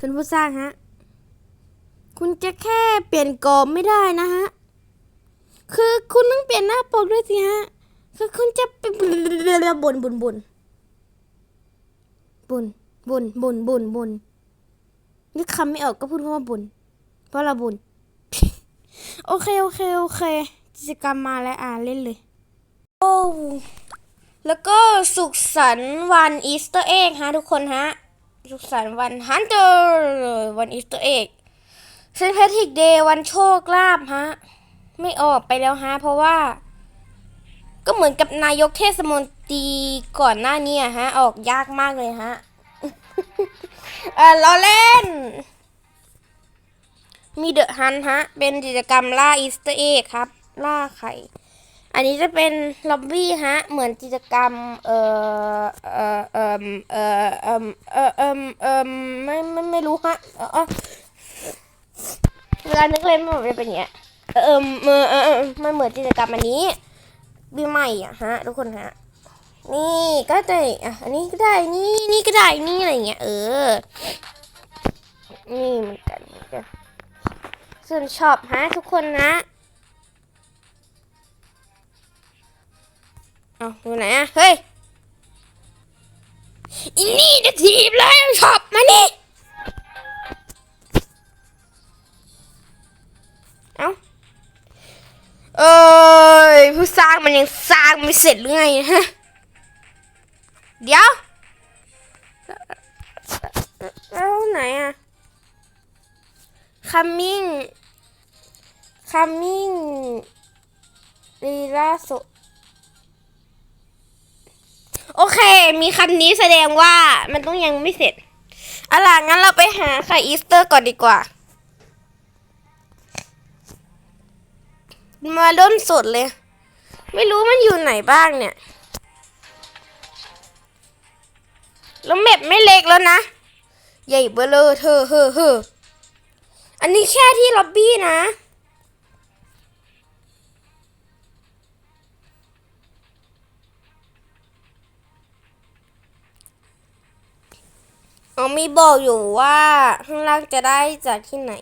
คุณผู้สร้างฮะ คุณจะแค่เปลี่ยนกรอบไม่ได้นะฮะ คือคุณต้องเปลี่ยนหน้าปกด้วยสิฮะ คือคุณจะเป็นบุนบุนบุนบุนบุนบุนบุนบุนนึกคำไม่ออกก็พูดคำว่าบุญเพราะเราบุญโอเค โอเค โอเค กิจกรรมมาแล้วอ่านเล่นเลย โอ้ แล้วก็สุขสันต์วันอีสเตอร์เอ็กฮะทุกคนฮะ สุขสันต์วันฮันเตอร์วันอีสเตอร์เอ็กเซนต์แพทริกเดย์วันโชคลาภฮะ ไม่ออกไปแล้วฮะ เพราะว่า ก็เหมือนกับนายกเทศมนตรีก่อนหน้านี้ฮะ ออกยากมากเลยฮะเออล้อเล่น มีเดอะฮันฮะ เป็นกิจกรรมล่าอีสเตอร์เอ็กครับ ล่าไข่ อันนี้จะเป็นล็อบบี้ฮะ เหมือนกิจกรรม เอ่อ เอ่อ เอ่อ เอ่อ เอ่อ เอ่อ เอ่อ เอ่อ ไม่ ไม่ ไม่รู้ฮะเออเวลานึกเล่นมันจะเป็นอย่างเงี้ย เออเออเออเออเอมันเหมือนกิจกรรมอันนี้บีใหม่อะฮะทุกคนฮะ นี่ก็ได้อะ อันนี้ก็ได้ นี่ นี่ก็ได้ นี่อะไรเงี้ย เออ นี่เหมือนกันเหมือนกันส่วนช็อปฮะทุกคนนะ เอาอยู่ไหนอะเฮ้ยอินนี่จะถีบเลยช็อปมานี่เอาเอ้ยผู้สร้างมันยังสร้างไม่เสร็จหรือไงฮะเดี๋ยวแล้วไหนอะ coming coming รีลาสุ โอเค มีคำนี้แสดงว่ามันต้องยังไม่เสร็จอาล่ะงั้นเราไปหาไข่อีสเตอร์ก่อนดีกว่า มาเริ่มสดเลย ไม่รู้มันอยู่ไหนบ้างเนี่ย แล้วเม็ดไม่เล็กแล้วนะ ใหญ่เบ้อเลยเธอเฮ้อเฮ้ออันนี้แค่ที่ล็อบบี้นะ อ๋อมีบอกอยู่ว่าข้างล่างจะได้จากที่ไหน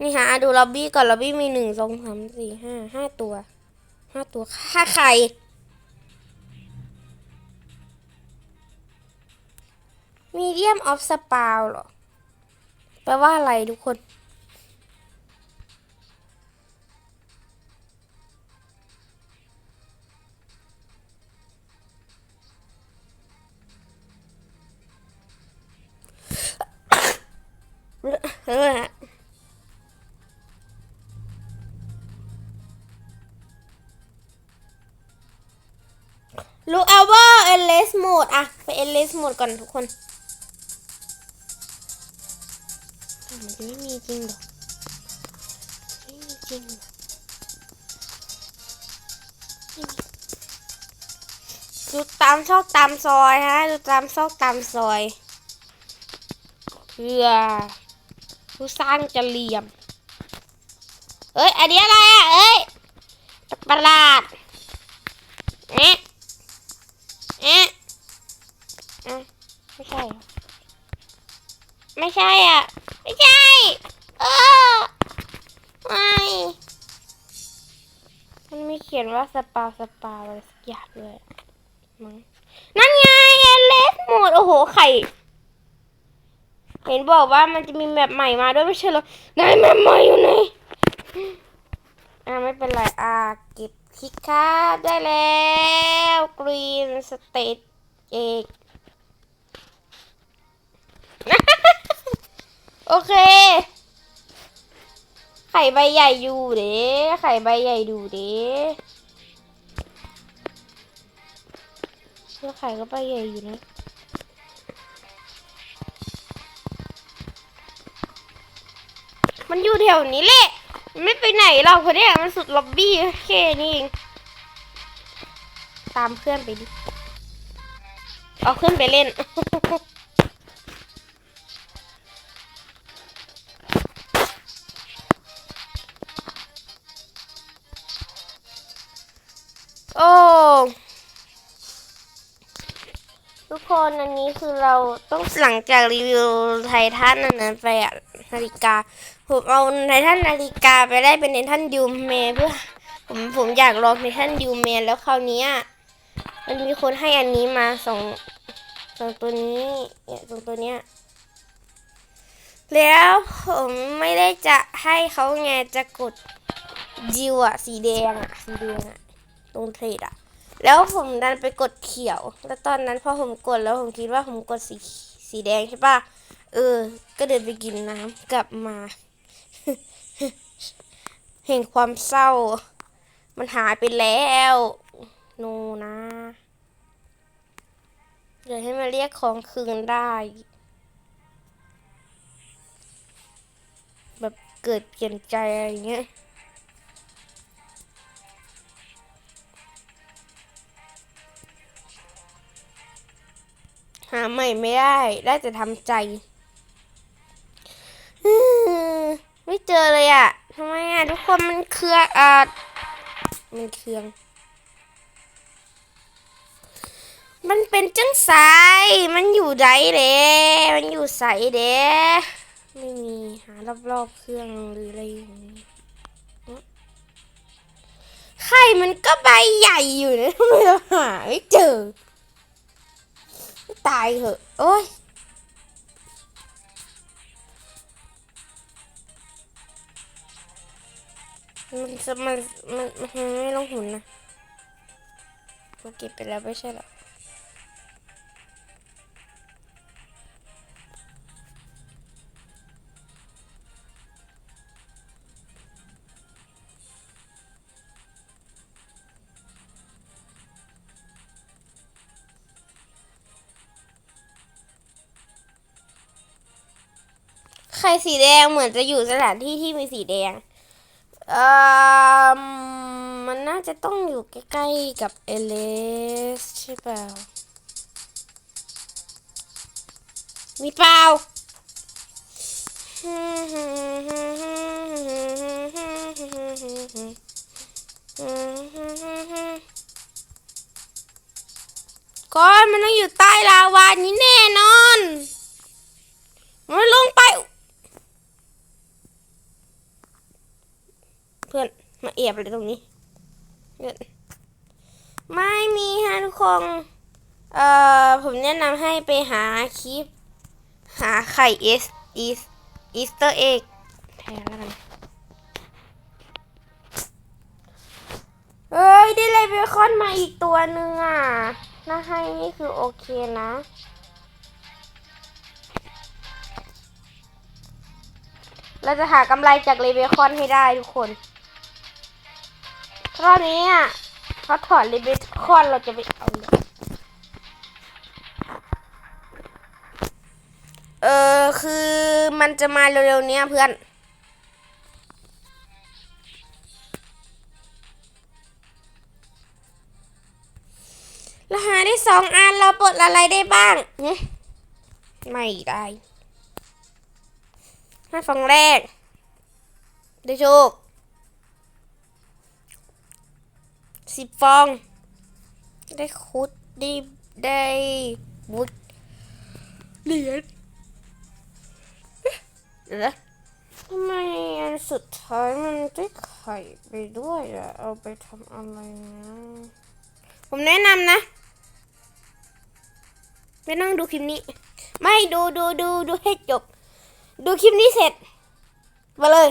นี่ฮะดูล็อบบี้ก่อนล็อบบี้มีหนึ่งสองสามสี่ห้าห้าตัวห้าตัวค่าไข่มีเดียมออฟสปาวเหรอ แปลว่าอะไรทุกคน รู้เอาว่าเอเลสโหมดอะไปเอเลสโหมดก่อนทุกคนมันจะไม่มีจริงหรอไม่มีจริงหรอดูตามซอกตามซอยฮะดูตามซอกตามซอยเพื่อผู้สร้างจะเหลี่ยม เอ้ย อันนี้อะไรอะ เอ้ยประหลาดเอ๊ะ ไม่ใช่เหรอไม่ใช่อะ ไม่ใช่ เออ ไม่ มันมีเขียนว่าสปาสปาอะไรสักอย่างเลยมั้งนั่นไงเอเลสหมด โอ้โห ไข่ เห็นบอกว่ามันจะมีแบบใหม่มาด้วยไม่ใช่เหรอไหนแบบใหม่อยู่ไหนอ่าไม่เป็นไร อ่าเก็บคิกครับได้แล้วกรีนสเตทเอก โอเค ไข่ใบใหญ่อยู่เด้ไข่ใบใหญ่ดูเด้เชื่อไข่ก็ใบใหญ่อยู่นะมันอยู่แถวนี้แหละไม่ไปไหนเราเพราะเนี่ยมันสุดล็อบบี้แค่นี้เอง ตามเพื่อนไปดิ เอาขึ้นไปเล่น คนอันนี้คือเราต้องหลังจากรีวิวไททันอันนั้นไปอะนาฬิกาผมเอาไททันนาฬิกาไปได้เป็นไททันยูเมเพื่อผมผมอยากลองไททันยูเมแล้วคราวนี้มันมีคนให้อันนี้มาสองสองตัวนี้เนี่ยสองตัวเนี้ยแล้วผมไม่ได้จะให้เขาไงจะกดจิวอะสีแดงอะสีแดงอะตรงเทรดอะ แล้วผมดันไปกดเขียว แล้วตอนนั้นพอผมกดแล้วผมคิดว่าผมกดสีสีแดงใช่ปะเออ ก็เดินไปกินน้ำกลับมา เห็นความเศร้า มันหายไปแล้วโนนะ เดี๋ยวให้มาเรียกของคืนได้ แบบเกิดเปลี่ยนใจอะไรอย่างเงี้ย ใหม่ไม่ได้ ได้แต่ทำใจไม่เจอเลยอะทำไมอะทุกคนมันเครืออะมันเครือง มันเป็นจังสายมันอยู่ไหนเด้มันอยู่ใสเด้ไม่มีหารอบๆเครื่องหรืออะไรอย่างนี้ไข่มันก็ใบใหญ่อยู่นะทำไมเราหาไม่เจอ ตายเหอะ โอ้ยมันจะมันมันมันไม่ลงหุ่นนะมันเก็บไปแล้วไม่ใช่หรอ ไข่สีแดงเหมือนจะอยู่สถานที่ที่มีสีแดงเอ่อมันน่าจะต้องอยู่ใกล้ๆกับเอเลสใช่เปล่า มีเปล่าก้อนมันต้องอยู่ใต้ลาวานี้แน่ เอียบอะไรตรงนี้ ไม่มีฮะทุกคนเอ่อผมแนะนำให้ไปหาคลิป หาไข่เอสอีสอีสเตอร์เอ็กแทนแล้วกันเอ้ย ได้เลยเบคอนมาอีกตัวหนึ่งอะถ้าให้นี่คือโอเคนะเราจะหากำไรจากเลเบคอนให้ได้ทุกคน รอบนี้อะเขาถอดลเบคอนเราจะไปเอาเลยเออคือมันจะมาเร็วๆเนี้ยเพื่อน เราหาได้สองอันเราปลดอะไรได้บ้างหึไม่ได้ห้าฟองแรก ได้โชค สิบฟอง ได้คุดได้ได้บุตเหรียญเดี๋ยวนะทำไมอันสุดท้ายมันได้ไข่ไปด้วยอะเอาไปทำอะไรนะผมแนะนำนะไปนั่งดูคลิปนี้ ไม่ดูดูดูดูให้จบ ดูคลิปนี้เสร็จ มาเลย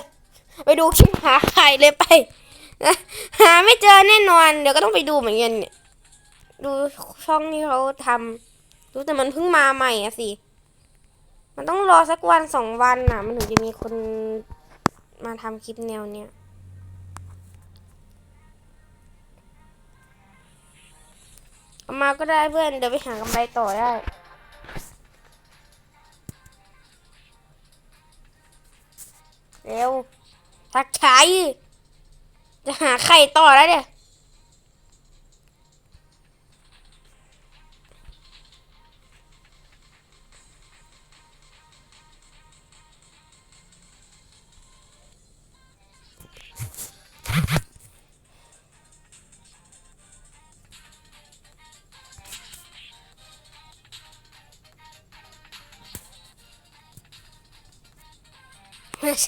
ไปดูคลิปหาไข่เลยไป หาไม่เจอแน่นอน เดี๋ยวก็ต้องไปดูเหมือนกันเนี่ยดูช่องที่เขาทำดูแต่มันเพิ่งมาใหม่อะสิ มันต้องรอสักวันสองวันน่ะ มันถึงจะมีคนมาทำคลิปแนวเนี้ยเอามาก็ได้เพื่อน เดี๋ยวไปหากำไรต่อได้เร็วทักทาย จะหาไข่ต่อแล้วเนี่ย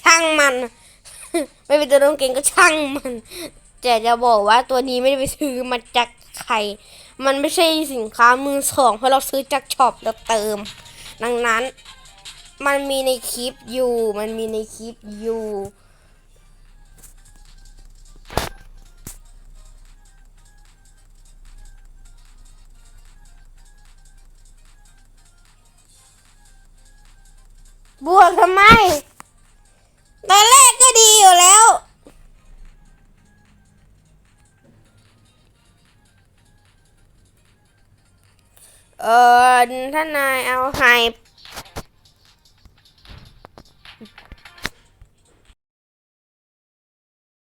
ช่างมัน ไม่เป็นตัวน้องเก่งก็ช่างมัน แต่จะบอกว่าตัวนี้ไม่ได้ไปซื้อมาจากใคร มันไม่ใช่สินค้ามือสองเพราะเราซื้อจากช็อปแล้วเติม ดังนั้น มันมีในคลิปอยู่ มันมีในคลิปอยู่บวกทำไม เออท่านายเอาไฮ